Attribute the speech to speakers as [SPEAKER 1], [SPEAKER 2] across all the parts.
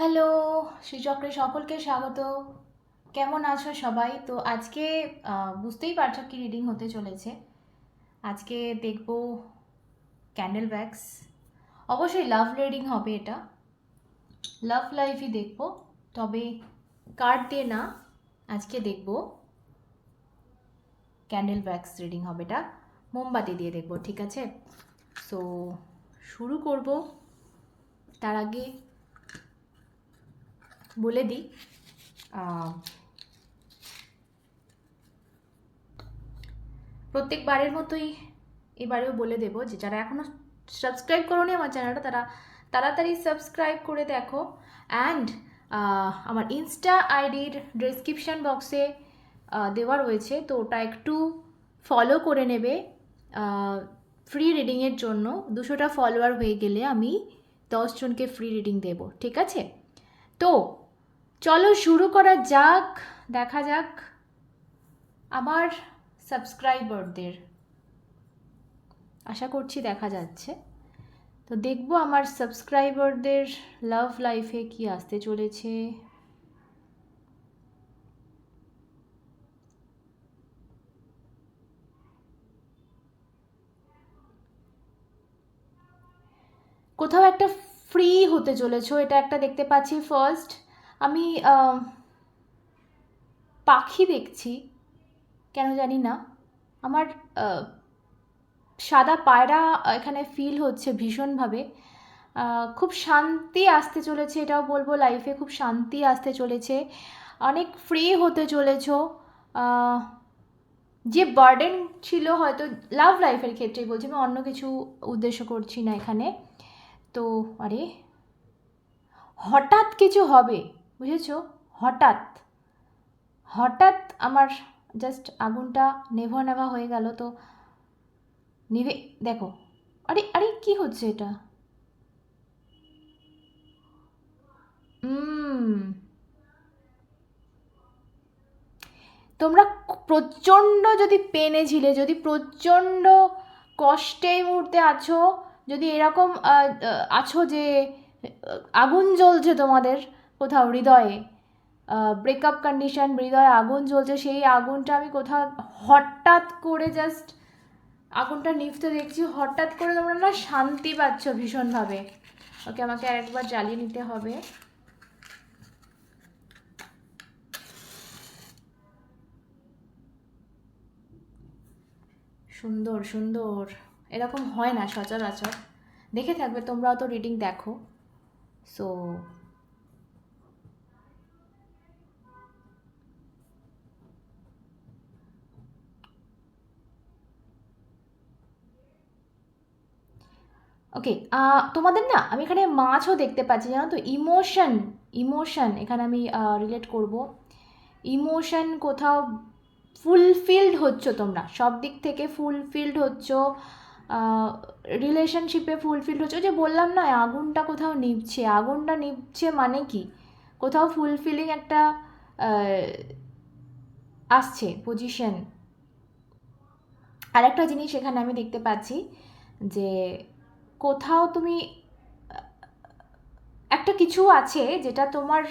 [SPEAKER 1] Hello, শ্রীচক্রে সকলকে স্বাগত। কেমন আছো সবাই? তো আজকে বুঝতেই পারছ কি রিডিং হতে চলেছে। আজকে দেখব ক্যান্ডেল ব্যাগস অবশ্যই লাভ রিডিং হবে এটা। লাভ লাইফই দেখব, তবে কার্ড দিয়ে না, আজকে দেখব ক্যান্ডেল ব্যাগস রিডিং হবে এটা। মোমবাতি দিয়ে দেখব, ঠিক আছে? সো শুরু করব। তার আগে বলে দিই। প্রত্যেকবারের মতোই এবারেও বলে দেব যে যারা এখনও সাবস্ক্রাইব করোনি আমার চ্যানেলটা তারা তাড়াতাড়ি সাবস্ক্রাইব করে দেখো। অ্যান্ড আমার ইনস্টা আইডির ডেসক্রিপশান বক্সে দেওয়া রয়েছে। তো ওটা একটু ফলো করে নেবে। ফ্রি রিডিংয়ের জন্য দুশোটা ফলোয়ার হয়ে গেলে আমি দশজনকে ফ্রি রিডিং দেব, ঠিক আছে? তো চলো শুরু করা যাক, দেখা যাক আমার সাবস্ক্রাইবারদের। আশা করছি দেখা যাচ্ছে। তো দেখব আমার সাবস্ক্রাইবারদের লাভ লাইফে কি আসতে চলেছে। কোথাও একটা ফ্রি হতে চলেছো, এটা একটা দেখতে পাচ্ছি। ফার্স্ট আমি পাখি দেখছি, কেন জানি না। আমার সাদা পায়রা এখানে ফিল হচ্ছে ভীষণভাবে। খুব শান্তি আসতে চলেছে, এটাও বলব লাইফে খুব শান্তি আসতে চলেছে। অনেক ফ্রি হতে চলেছ। যে বার্ডেন ছিল হয়তো লাভ লাইফের ক্ষেত্রেই বলছি, আমি অন্য কিছু উদ্দেশ্য করছি না এখানে। তো, আরে, হঠাৎ কিছু হবে। বুঝেছ? হঠাৎ হঠাৎ আমার জাস্ট আগুনটা নেভা নেভা হয়ে গেল, তো নিভে, দেখো, আরে আরে কি হচ্ছে এটা? তোমরা প্রচণ্ড যদি পেনে ছিলে, যদি প্রচণ্ড কষ্টে এই মুহূর্তে আছো, যদি এরকম আছো যে, আগুন জ্বলছে তোমাদের কোথাও হৃদয়ে ব্রেকআপ কন্ডিশন হৃদয়ে আগুন জ্বলছে, সেই আগুনটা আমি কোথাও হঠাৎ করে জাস্ট আগুনটা নিভতে দেখছি, হঠাৎ করে তোমরা না শান্তি পাচ্ছ ভীষণভাবে। ওকে, আমাকে আর একবার জ্বালিয়ে নিতে হবে। সুন্দর সুন্দর। এরকম হয় না, সচরাচর। দেখে থাকবে, তোমরাও তো রিডিং দেখো। সো ওকে তোমাদের না, আমি এখানে মাছও দেখতে পাচ্ছি, জানো তো? ইমোশন ইমোশন এখানে আমি রিলেট করব। ইমোশন কোথাও ফুলফিলড হচ্ছ তোমরা, সব দিক থেকে ফুলফিলড হচ্ছ রিলেশনশিপে ফুলফিলড হচ্ছে। যে বললাম না, আগুনটা কোথাও নিভছে, আগুনটা নিভছে মানে কি? কোথাও ফুলফিলিং একটা আসছে পজিশন আরেকটা জিনিস এখানে আমি দেখতে পাচ্ছি যে কোথাও তুমি একটা কিছু আছে যেটা তোমার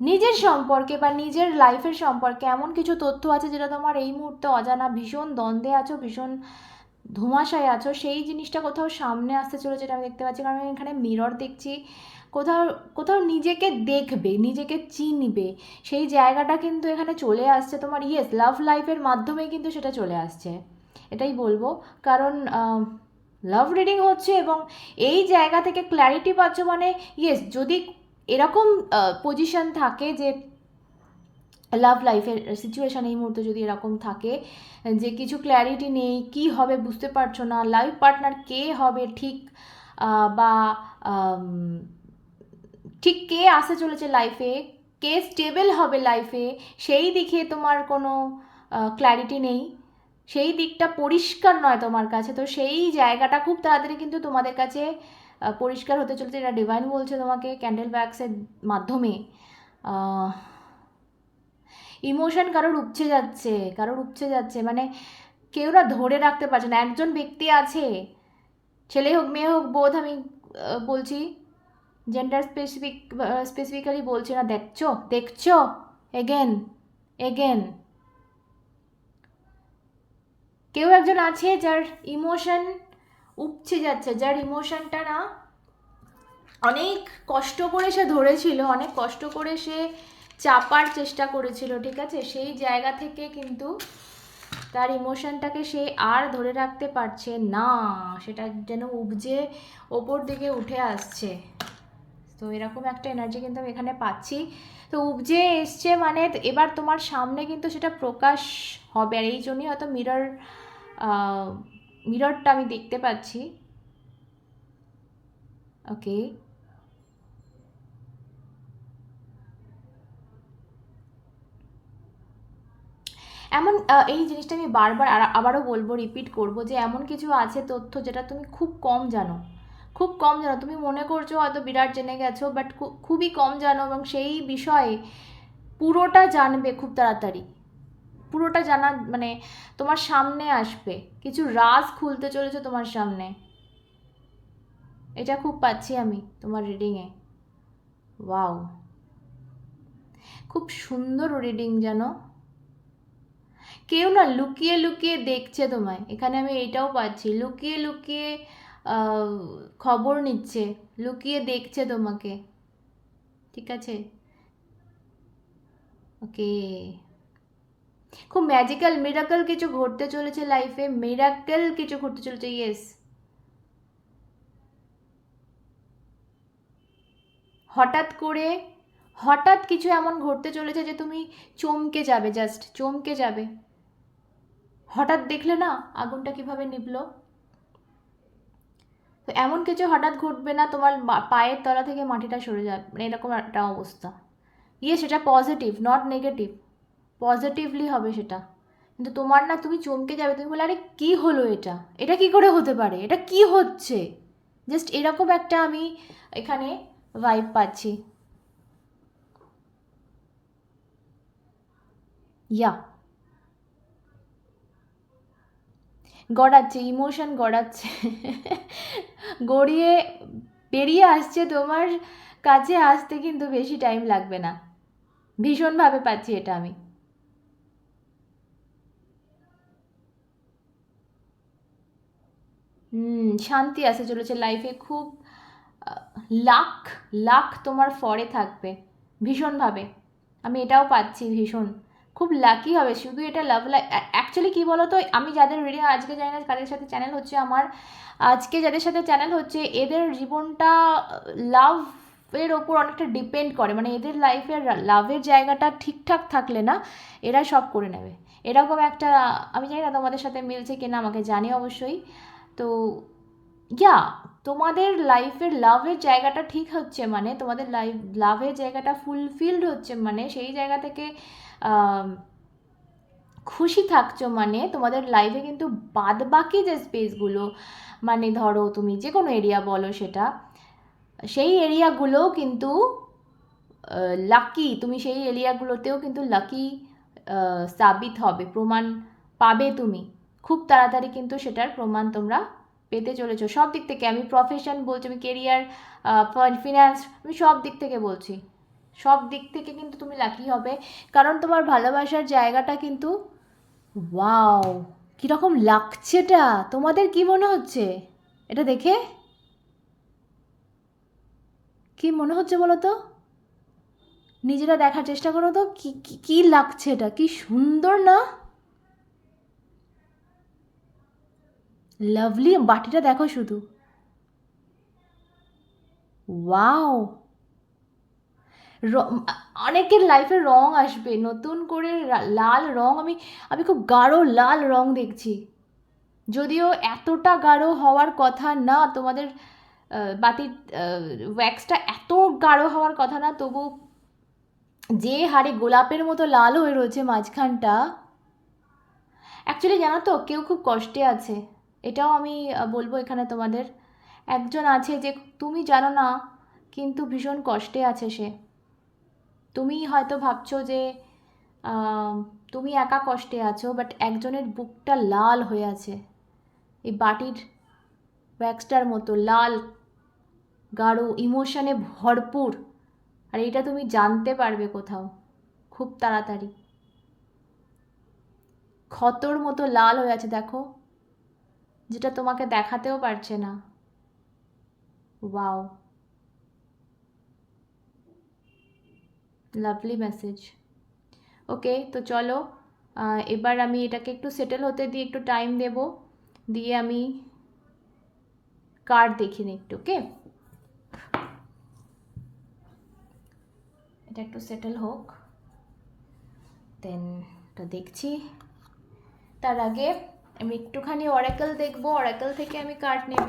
[SPEAKER 1] নিজের সম্পর্কে বা নিজের লাইফের সম্পর্কে এমন কিছু তথ্য আছে যেটা তোমার এই মুহূর্তে অজানা, ভীষণ দ্বন্দ্বে আছো, ভীষণ ধোঁয়াশায় আছো, সেই জিনিসটা কোথাও সামনে আসতে চলেছে যেটা আমি দেখতে পাচ্ছি। কারণ আমি এখানে মিরর দেখছি, কোথাও কোথাও নিজেকে দেখবে, নিজেকে চিনবে। সেই জায়গাটা কিন্তু এখানে চলে আসছে তোমার ইয়েস লাভ লাইফের মাধ্যমেই কিন্তু সেটা চলে আসছে। এটাই বলব। কারণ লাভ রিডিং হচ্ছে এবং এই জায়গা থেকে ক্ল্যারিটি পাচ্ছ মানে ইয়েস যদি এরকম পজিশন থাকে যে লাভ লাইফের সিচুয়েশান এই মুহূর্তে যদি এরকম থাকে, যে কিছু ক্ল্যারিটি নেই, কি হবে বুঝতে পারছ না লাইফ পার্টনার কে হবে ঠিক বা ঠিক কে আসতে চলেছে লাইফে কে স্টেবল হবে লাইফে সেই দিকে তোমার কোনো ক্ল্যারিটি নেই। সেই দিকটা পরিষ্কার নয় তোমার কাছে। তো সেই জায়গাটা খুব তাড়াতাড়ি কিন্তু তোমাদের কাছে পরিষ্কার হতে চলেছে। এটা ডিভাইন বলছে তোমাকে ক্যান্ডেল ব্যাগসের মাধ্যমে। ইমোশন কারোর উপচে যাচ্ছে, কারোর উপচে যাচ্ছে। মানে কেউ না ধরে রাখতে পারছে না। একজন ব্যক্তি আছে, ছেলে হোক, মেয়ে হোক বোধ আমি বলছি। জেন্ডার স্পেসিফিক স্পেসিফিক্যালি বলছি না, দেখছ? দেখছ? এগেন এগেন কেউ একজন আছে যার ইমোশন উপচে যাচ্ছে, যার ইমোশনটা না অনেক কষ্ট করে সে ধরেছিল, অনেক কষ্ট করে সে চাপার চেষ্টা করেছিল, ঠিক আছে? সেই জায়গা থেকে কিন্তু তার ইমোশনটাকে সে আর ধরে রাখতে পারছে না, সেটা যেন উপজে ওপর দিকে উঠে আসছে। তো এরকম একটা এনার্জি কিন্তু আমি এখানে পাচ্ছি। তো উপজে এসছে মানে এবার তোমার সামনে কিন্তু সেটা প্রকাশ হবে। আর এই জন্যই হয়তো মিরর মিররটা আমি দেখতে পাচ্ছি। ওকে এমন এই জিনিসটা আমি বারবার আবারও বলব রিপিট করব যে এমন কিছু আছে, তথ্য যেটা তুমি খুব কম জানো। খুব কম জানো, তুমি মনে করছ হয়তো বিরাট জেনে গেছো বাট খুবই কম জানো এবং সেই বিষয়ে পুরোটা জানবে খুব তাড়াতাড়ি। পুরোটা জানা মানে তোমার সামনে আসবে। কিছু রাজ খুলতে চলেছে তোমার সামনে। এটা খুব পাচ্ছি আমি তোমার রিডিংয়ে ওয়াও খুব সুন্দর রিডিং জানো। কেউ না লুকিয়ে লুকিয়ে দেখছে তোমায়। এখানে আমি এটাও পাচ্ছি, লুকিয়ে লুকিয়ে খবর নিচ্ছে, লুকিয়ে দেখছে তোমাকে। ঠিক আছে? ওকে। খুব ম্যাজিক্যাল মিরাকল কিছু ঘটতে চলেছে লাইফে মিরাকল কিছু ঘটতে চলেছে ইয়েস হঠাৎ করে, হঠাৎ কিছু এমন ঘটতে চলেছে যে তুমি চমকে যাবে জাস্ট চমকে যাবে। হঠাৎ দেখলে না, আগুনটা কীভাবে নিভলো? তো এমন কিছু হঠাৎ ঘটবে না, তোমার পায়ের তলা থেকে মাটিটা সরে যাবে মানে এরকম একটা অবস্থা। ইয়ে সেটা পজিটিভ নট নেগেটিভ পজিটিভলি হবে সেটা। কিন্তু তোমার না, তুমি চমকে যাবে, তুমি বলে আরে, কী হলো এটা? এটা কি করে হতে পারে? এটা কি হচ্ছে? জাস্ট এরকম একটা আমি এখানে ভাইব পাচ্ছি। ইয়া গড়াচ্ছে ইমোশন গড়াচ্ছে। গড়িয়ে বেরিয়ে আসছে তোমার কাছে, আসতে কিন্তু বেশি টাইম লাগবে না। ভীষণভাবে পাচ্ছি এটা আমি। হুম, শান্তি আসে চলেছে লাইফে খুব লাখ লাখ তোমার ফরে থাকবে। ভীষণভাবে। আমি এটাও পাচ্ছি ভীষণ। খুব লাকি হবে। শুধু এটা লাভ লাইফ অ্যাকচুয়ালি কী বলো তো আমি যাদের রিডিং আজকে জানি না কাদের সাথে চ্যানেল হচ্ছে আমার। আজকে যাদের সাথে চ্যানেল হচ্ছে, এদের জীবনটা লাভ এর ওপর অনেকটা ডিপেন্ড করে। মানে এদের লাইফের লাভের জায়গাটা ঠিকঠাক থাকলে না, এরা সব করে নেবে। এরকম একটা, আমি জানি না তোমাদের সাথে মিলছে কিনা, আমাকে জানি অবশ্যই। তো ইয়া তোমাদের লাইফের লাভের জায়গাটা ঠিক হচ্ছে মানে তোমাদের লাইফ লাভের জায়গাটা ফুলফিলড হচ্ছে মানে সেই জায়গা থেকে খুশি থাকছো মানে তোমাদের লাইফে কিন্তু বাদ বাকি যে স্পেসগুলো মানে ধরো তুমি যে কোনো এরিয়া বলো সেটা, সেই এরিয়াগুলোও কিন্তু লাকি তুমি সেই এরিয়াগুলোতেও কিন্তু লাকি সাবিত হবে, প্রমাণ পাবে তুমি। খুব তাড়াতাড়ি কিন্তু সেটার প্রমাণ তোমরা পেতে চলেছো। সব দিক থেকে আমি প্রফেশন বলছি, আমি কেরিয়ার ফিনান্স আমি সব দিক থেকে বলছি। সব দিক থেকে কিন্তু তুমি লাকি হবে। কারণ তোমার ভালোবাসার জায়গাটা কিন্তু ওয়াও কীরকম লাগছে এটা? তোমাদের কি মনে হচ্ছে? এটা দেখে? কি মনে হচ্ছে বলো তো? নিজেরা দেখার চেষ্টা করো তো কি কি লাগছে এটা? কি সুন্দর না? লাভলি বাটিটা দেখো শুধু। ওয়াও অনেকের লাইফে রং আসবে। নতুন করে লাল রং, আমি আমি খুব গাঢ় লাল রং দেখছি। যদিও এতটা গাঢ় হওয়ার কথা না, তোমাদের বাতির ওয়্যাক্সটা এত গাঢ় হওয়ার কথা না, তবু যে হারে গোলাপের মতো লাল হয়ে রয়েছে মাঝখানটা অ্যাকচুয়ালি জানো তো, কেউ খুব কষ্টে আছে। এটাও আমি বলব এখানে তোমাদের। একজন আছে যে, তুমি জানো না, কিন্তু ভীষণ কষ্টে আছে সে। তুমি হয়তো ভাবছ যে তুমি একা কষ্টে আছো বাট একজনের বুকটা লাল হয়ে আছে। এই বাটির ওয়্যাক্সটার মতো লাল, গাঢ় ইমোশনে ভরপুর। আর এটা তুমি জানতে পারবে কোথাও, খুব তাড়াতাড়ি। ক্ষতর মতো লাল হয়ে আছে, দেখো। যেটা তোমাকে দেখাতেও পারছে না। ওয়াও লাভলি মেসেজ ওকে তো চলো এবার আমি এটাকে একটু সেটেল হতে দিয়ে একটু টাইম দেব। দিয়ে আমি কার্ড দেখি নিই একটু ওকে এটা একটু সেটেল হোক। দেন তো দেখছি। তার আগে আমি একটুখানি অরাকেল দেখব অরাকেল থেকে আমি কার্ড নেব।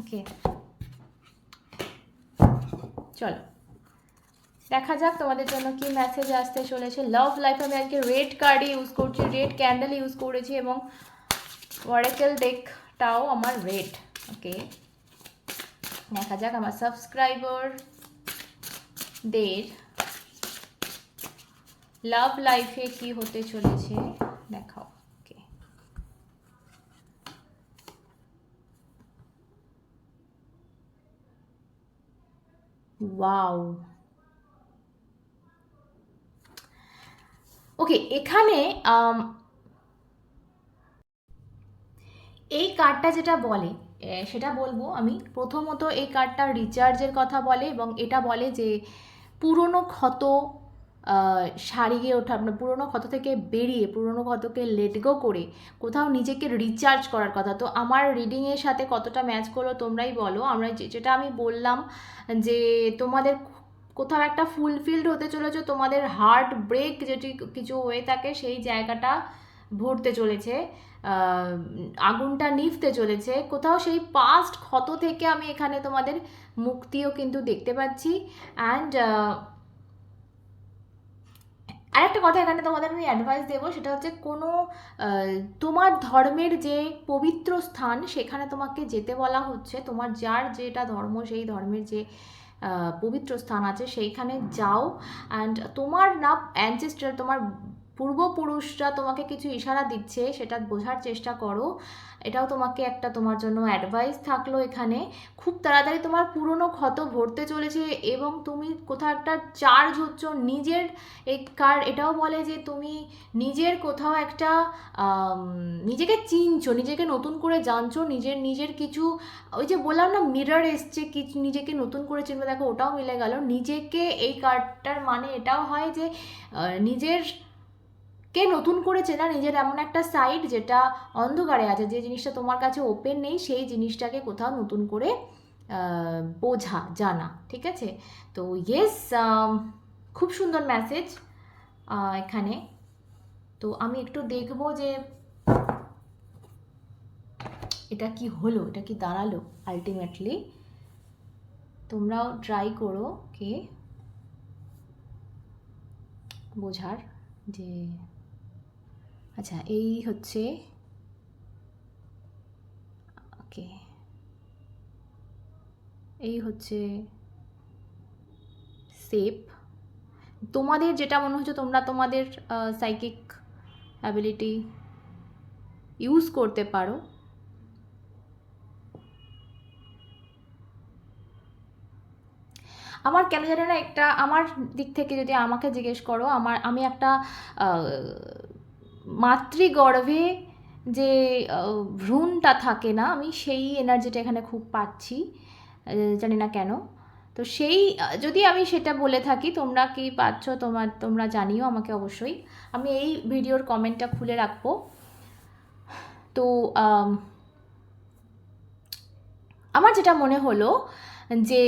[SPEAKER 1] ওকে চলো। দেখা যাক তোমাদের জন্য কি মেসেজ আসতে চলেছে। লাভ লাইফ আমি আজকে রেড কার্ডই ইউজ করছি রেড ক্যান্ডেল ইউজ করেছি এবং ওয়ারেকেল ডেকটাও আমার রেড ওকে দেখা যাক আমার সাবস্ক্রাইবার দের লাভ লাইফে কি হতে চলেছে? দেখাও। ওয়াও ওকে এখানে এই কার্ডটা যেটা বলে সেটা বলব আমি। প্রথমত এই কার্ডটা রিচার্জের কথা বলে এবং এটা বলে যে, পুরনো ক্ষত সারিয়ে ওঠা মানে পুরনো ক্ষত থেকে বেরিয়ে, পুরনো ক্ষতকে লেটগো করে কোথাও নিজেকে রিচার্জ করার কথা। তো আমার রিডিংয়ের সাথে কতটা ম্যাচ করল তোমরাই বলো। আমরা যেটা আমি বললাম যে, তোমাদের কোথাও একটা ফুলফিলড হতে চলেছে, তোমাদের হার্ট ব্রেক যেটি কিছু হয়ে থাকে, সেই জায়গাটা ভরতে চলেছে আগুনটা নিভতে চলেছে। কোথাও সেই পাস্ট ক্ষত থেকে আমি এখানে তোমাদের মুক্তিও কিন্তু দেখতে পাচ্ছি। অ্যান্ড আরেকটা কথা এখানে তোমাদের আমি অ্যাডভাইস দেবো, সেটা হচ্ছে কোনো তোমার ধর্মের যে পবিত্র স্থান, সেখানে তোমাকে যেতে বলা হচ্ছে, তোমার যার যেটা ধর্ম, সেই ধর্মের যে পবিত্র স্থান আছে, সেইখানে যাও। অ্যান্ড তোমার না অ্যানচেস্টার তোমার পূর্বপুরুষরা তোমাকে কিছু ইশারা দিচ্ছে, সেটা বোঝার চেষ্টা করো। এটাও তোমাকে একটা তোমার জন্য অ্যাডভাইস থাকল এখানে। খুব তাড়াতাড়ি তোমার পুরনো ক্ষত ভরতে চলেছে এবং তুমি কোথাও একটা চার্জ হচ্ছ নিজের এই কার এটাও বলে যে তুমি নিজের কোথাও একটা নিজেকে চিনছো, নিজেকে নতুন করে জানছো, নিজের নিজের কিছু, ওই যে বললাম না মিরর এসছে কি নিজেকে নতুন করে চিনবে, দেখো ওটাও মিলে গেল। নিজেকে এই কার্ডটার মানে এটাও হয় যে নিজের কে নতুন করে চেনা নিজের এমন একটা সাইড যেটা অন্ধকারে আছে, যে জিনিসটা তোমার কাছে ওপেন নেই, সেই জিনিসটাকে কোথাও নতুন করে বোঝা, জানা, ঠিক আছে? তো ইয়েস খুব সুন্দর মেসেজ এখানে। তো আমি একটু দেখব যে এটা কি হলো, এটা কি দাঁড়াল আলটিমেটলি তোমরাও ট্রাই করো কে বোঝার যে আচ্ছা এই হচ্ছে ওকে। এই হচ্ছে সেপ। তোমাদের যেটা মনে হচ্ছে তোমরা তোমাদের সাইকিক অ্যাবিলিটি ইউজ করতে পারো। আমার কেন জানি না একটা, আমার দিক থেকে যদি আমাকে জিজ্ঞেস করো, আমার, আমি একটা মাতৃগর্ভে যে ভ্রূণটা থাকে না, আমি সেই এনার্জিটা এখানে খুব পাচ্ছি জানি না কেন। তো সেই যদি আমি সেটা বলে থাকি, তোমরা কি পাচ্ছ, তোমার, তোমরা জানিও আমাকে অবশ্যই। আমি এই ভিডিওর কমেন্টটা খুলে রাখব। তো আমার যেটা মনে হলো যে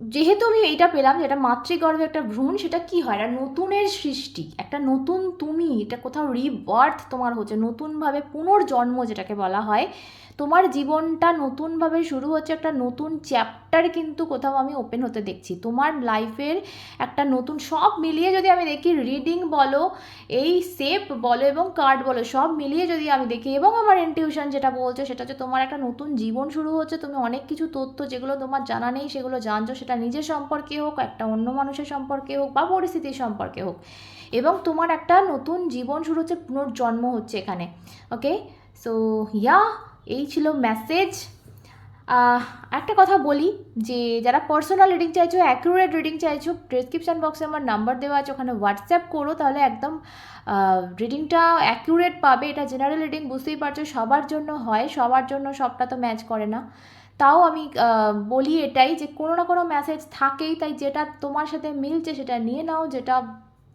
[SPEAKER 1] যেহেতু আমি এইটা পেলাম যে এটা মাতৃগর্ভে একটা ভ্রূণ, সেটা কি হয়? একটা নতুনের সৃষ্টি, একটা নতুন তুমি, এটা কোথাও রিবার্থ তোমার হচ্ছে, নতুনভাবে পুনর্জন্ম যেটাকে বলা হয় তোমার জীবনটা নতুনভাবে শুরু হচ্ছে, একটা নতুন চ্যাপ্টার কিন্তু কোথাও আমি ওপেন হতে দেখছি। তোমার লাইফের একটা নতুন, সব মিলিয়ে যদি আমি দেখি রিডিং বলো, এই সেপ বলো এবং কার্ড বলো, সব মিলিয়ে যদি আমি দেখি, এবং আমার ইনটিউশন যেটা বলছে, সেটা হচ্ছে তোমার একটা নতুন জীবন শুরু হচ্ছে, তুমি অনেক কিছু তথ্য যেগুলো তোমার জানা নেই, সেগুলো জানছো, সেটা নিজের সম্পর্কে হোক, একটা অন্য মানুষের সম্পর্কে হোক, বা পরিস্থিতির সম্পর্কে হোক। এবং তোমার একটা নতুন জীবন শুরু হচ্ছে, পুনর্জন্ম হচ্ছে এখানে ওকে সো ইয়া এই ছিল মেসেজ একটা কথা বলি যে যারা পার্সোনাল রিডিং চাইছো অ্যাকুরেট রিডিং চাইছো ডিসক্রিপশান বক্সে আমার নাম্বার দেওয়া আছে, ওখানে হোয়াটসঅ্যাপ করো, তাহলে একদম রিডিংটা অ্যাকুরেট পাবে। এটা জেনারেল রিডিং বুঝতেই পারছ, সবার জন্য হয়, সবার জন্য সবটা তো ম্যাচ করে না। তাও আমি বলি এটাই যে কোনো না কোনো মেসেজ থাকেই, তাই যেটা তোমার সাথে মিলছে সেটা নিয়ে নাও, যেটা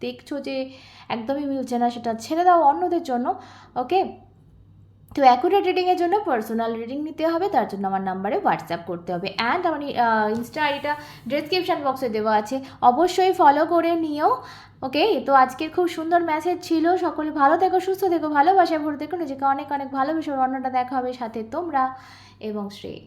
[SPEAKER 1] দেখছ যে একদমই মিলছে না, সেটা ছেড়ে দাও অন্যদের জন্য ওকে তো অ্যাকুরেট রিডিংয়ের জন্য পার্সোনাল রিডিং নিতে হবে, তার জন্য আমার নাম্বারে হোয়াটসঅ্যাপ করতে হবে। অ্যান্ড আমার ইনস্টা আইডিটা ডিসক্রিপশান বক্সে দেওয়া আছে। অবশ্যই ফলো করে নিও ওকে তো আজকের খুব সুন্দর মেসেজ ছিল। সকলে ভালো থেকো, সুস্থ থেকো, ভালোবাসায় ভরে থেকো। নিজেকে অনেক অনেক ভালোবেসে অন্যটা দেখা হবে। সাথে তোমরা এবং শ্রেয়।